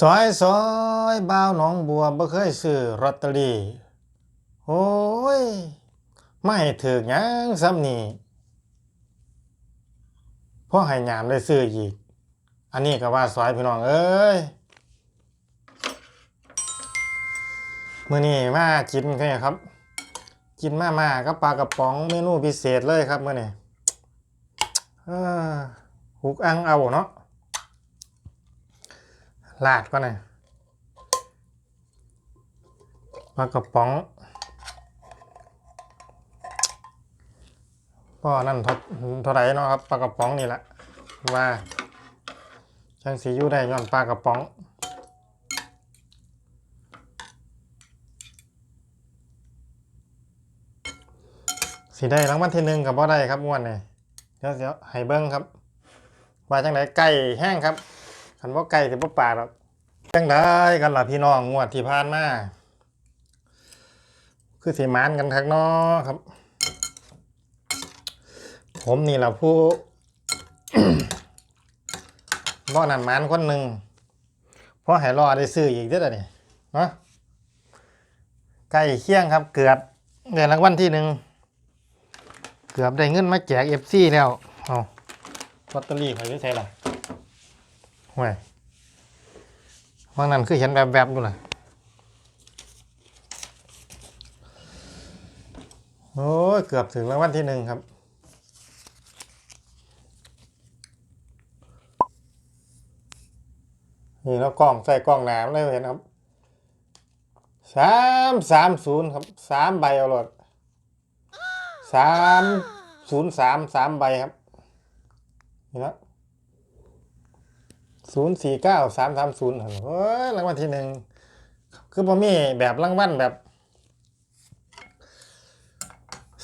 ซอยซอยบ้าวหนองบัวบ่เคยซื้อลอตเตอรี่โอ้ยไม่ถึกยังซ้ำนี่พ่อให้ยามได้ซื้ออีก อันนี้ก็ว่าซอยพี่น้องเอ้ยมื้อนี้มากินแค่ครับ กินมามากับปลากระป๋องเมนูพิเศษเลยครับมื้อนี้เออหุกอังเอาเนาะ ลาดก็หน่อยปลากระป๋องก็นั่นเท่าเท่าไรเนาะครับปลากระป๋องนี่แหละว่าจังสีอยู่ได้ย้อนปลากระป๋องสีได้รางวัลที่หนึ่งกับบ่ได้ครับงวดนี่เดี๋ยวเดี๋ยวให้เบิ้งครับว่าจังไดไก่แห้งครับ คันว่าไก่สิบ่ปากหรอกจังได้กันล่ะพี่น้องงวดที่ผ่านมาคือสิมานกันคักนาะครับ ผมนี่แหละผู้บ่นันมานคนหนึ่งเพราะให้รอได้ซื้ออีกเด้อนี่เนาะไก่เคี่ยงครับ เกือบได้รางวัลที่หนึ่งเกือบได้เงินมาแจกเอฟซีแล้วเอาลอตเตอรี่ใครได้ใช่ล่ะ ห่วยบางนั้นคือเห็นแบบๆอยู่เลยโอ้ยเกือบถึงรางวัลที่หนึ่งครับ นี่แล้วกล้องใส่กล้องหนามเลยเห็นครับสามสามศูนย์ครับสามใบเอาหลดสามศูนย์สามสามใบครับนี่นะ ศูนย์สี่เก้าสามสามศูนย์เฮ้ยรางวัลที่หนึ่งคือบ่มีแบบรางวัลแบบ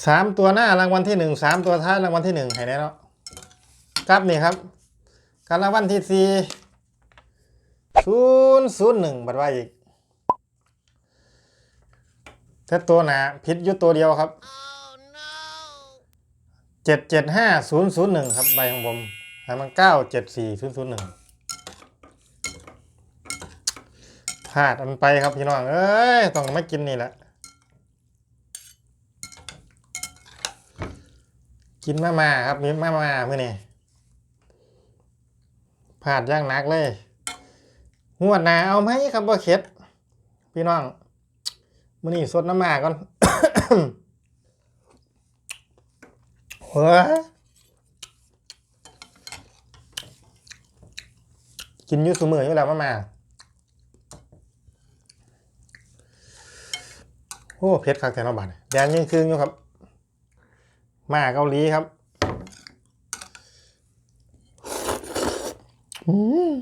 สามตัวหน้ารางวัลที่หนึ่งสามตัวท้ายรางวัลที่หนึ่งให้แน่เนาะครับนี่ครับ การรางวัลที่สี่ศูนย์ศูนย์หนึ่งบัดว่าอีกแต่ตัวหนาผิดยู่ตัวเดียวครับเจ็ดเจ็ดห้าศูนย์ศูนย์หนึ่งครับใบของผมให้มันเก้าเจ็ดสี่ศูนย์ศูนย์หนึ่ง พลาดอันไปครับพี่น้อง เอ้ย ต้องไม่กินนี่แหละ กินมามาครับมีมามาเมื่อนี่พลาดย่างนักเลยงวดหนาเอาไหมครับบ่เข็ด พี่น้องมื่อนี้สดน้ำมาก่อนเฮ้ยกินอยูสุมืออยู่แล้วมามา อ้เพชรคักแทนเอาบัตรแดงยังคืนอยู่ครับ มาเกาหลีครับอืม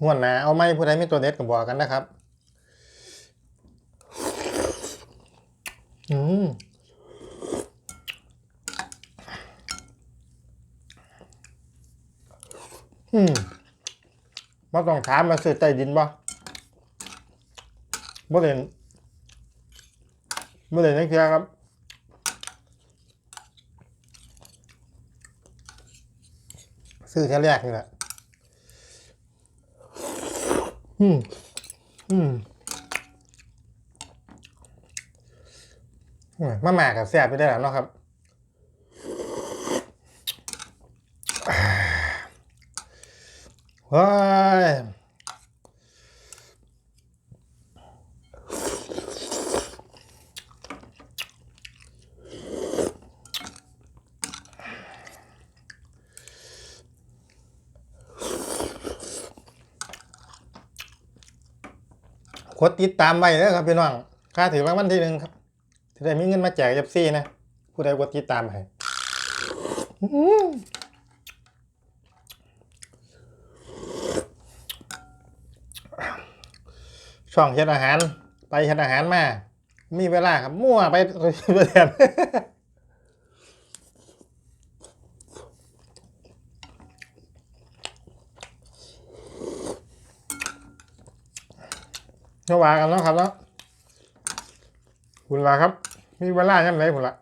หัวหนาเอาไหมผู้ใดมีตัวเด็ดกับบอกกันนะครับ อืม มาต้องถามมาซื้อใต้ดินบ่บ่เล่นบ่เล่นนักเที่ยครับซื้อแค่แรกนี่แหละอืมอืมโอ้ยมาหมากับแซ่บไปได้แล้วเนาะครับ ว้ายกดติดตามไว้เลยครับพี่น้องค่าถือรางวัลที่หนึ่งครับจะได้มีเงินมาแจกเอฟซีนะ ผู้ใดกดติดตามให้อื้อ ช่องเฮ็ดอาหาร ไปเฮ็ดอาหารมา มีเวลาครับมั่วไปเรื่อยก็ว่ากันแล้วครับแล้วคุณว่าครับ มีเวลายังไงผมละ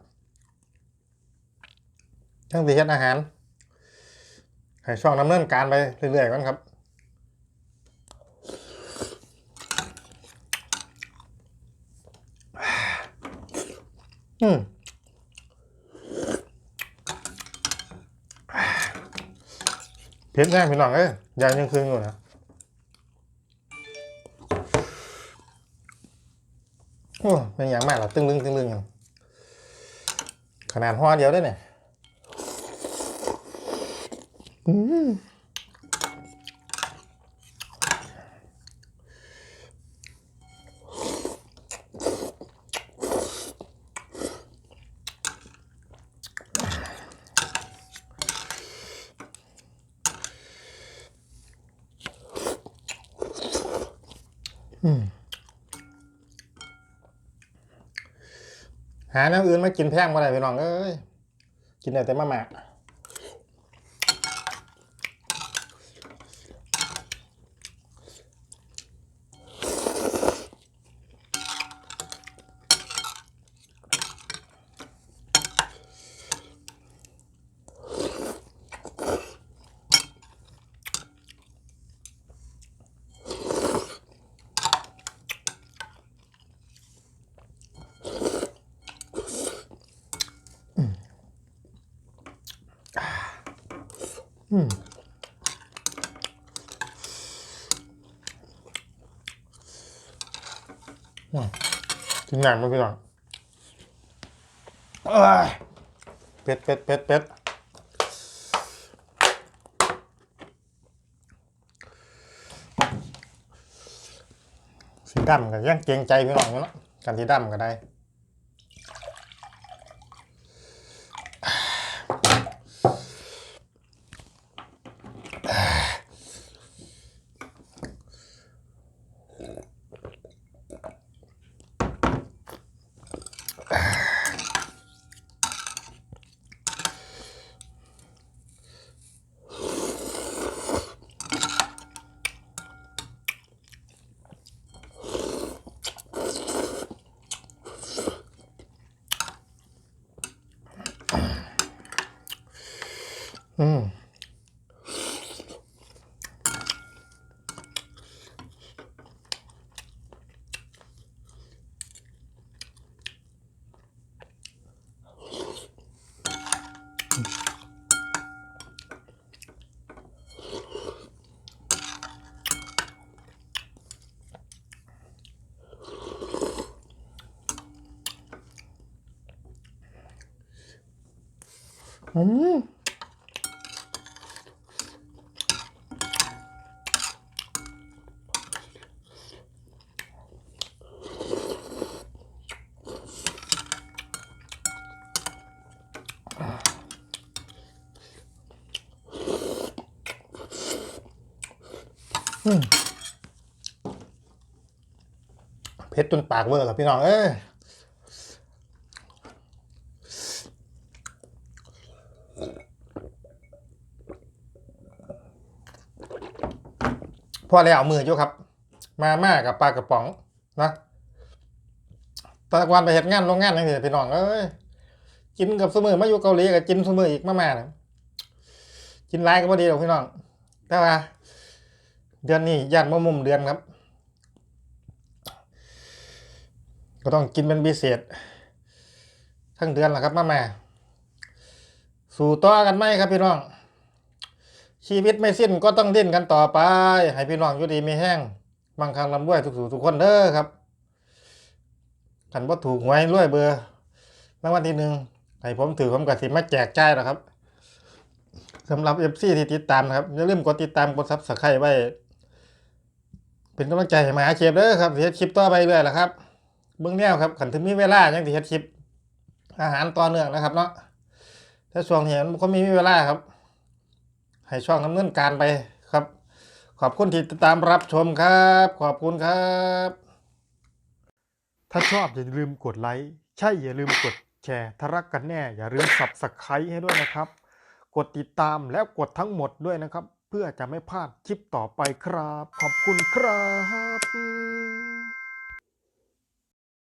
ทั้งสี่เฮ็ดอาหาร ให้ช่องดำเนินการไปเรื่อยๆกันครับ อืมเผ็ดแน่พี่น้องเอ้ยยายยังคืนอยู่นะโอ้เป็นอย่างมากเหรอตึงลึงตึงลึงอย่างขนาดห่อเดียวได้เนี่ย อืม หาแนวอื่นมากินแพงมาได้พี่น้องเอ้ยกินได้แต่มาม่า อืมกินหนังมาพี่น้องเอ้ยเป็ดเป็ดเป็ดเป็ดสีดำกันยังเกรงใจพี่น้องเนาะกันสีดำก็ได้ อืม เผ็ดจนปากเวอร์แล้วพี่น้องเอ้ยพอแล้วเอามืออยู่ครับ มาม่ากับปลากระป๋องนะตะวันไปเห็ดงานโรงงานนั่นสิพี่น้องเอ้ยกินกับสมือมาอยู่เกาหลีกับกินสมืออีกมาม่านะกินไรก็พอดีหรอกพี่น้อง แต่ว่า เดือนนี้ยันมะมุมเดือนครับ ก็ต้องกินเป็นพิเศษ ทั้งเดือนแหละครับมาแม่สู่ต่อกันไหมครับพี่น้อง ชีวิตไม่สิ้นก็ต้องดิ้นกันต่อไป ให้พี่น้องอยู่ดีมีแห้งบางครั้งลำด้วยทุกสู่ทุกคนเด้อครับกันว่าถูกหวยรวยเบอร์รางวัลที่หนึ่งให้ผมถือผมกับสิมาแจกจ่ายนะครับสำหรับเอฟซีที่ติดตามนะครับอย่าลืมกดติดตามกดซับสไครต์ไว้ เป็นกำลังใจให้มาเชฟเด้อครับเฮ็ดคลิปต่อไปเรื่อยละครับ เบื้องแนวครับขันถึงมีเวลายังสิเฮ็ดคลิป อาหารต่อเนื่องนะครับเนาะถ้าช่วงนี้มันก็มีเวลาครับ ให้ช่องดำเนินการไปครับ ขอบคุณที่ติดตามรับชมครับ ขอบคุณครับ ถ้าชอบอย่าลืมกดไลค์ใช่อย่าลืมกดแชร์ถ้ารักกันแน่อย่าลืมสับสไครต์ให้ด้วยนะครับ กดติดตามแล้วกดทั้งหมดด้วยนะครับ เพื่อจะไม่พลาดคลิปต่อไปครับ ขอบคุณครับ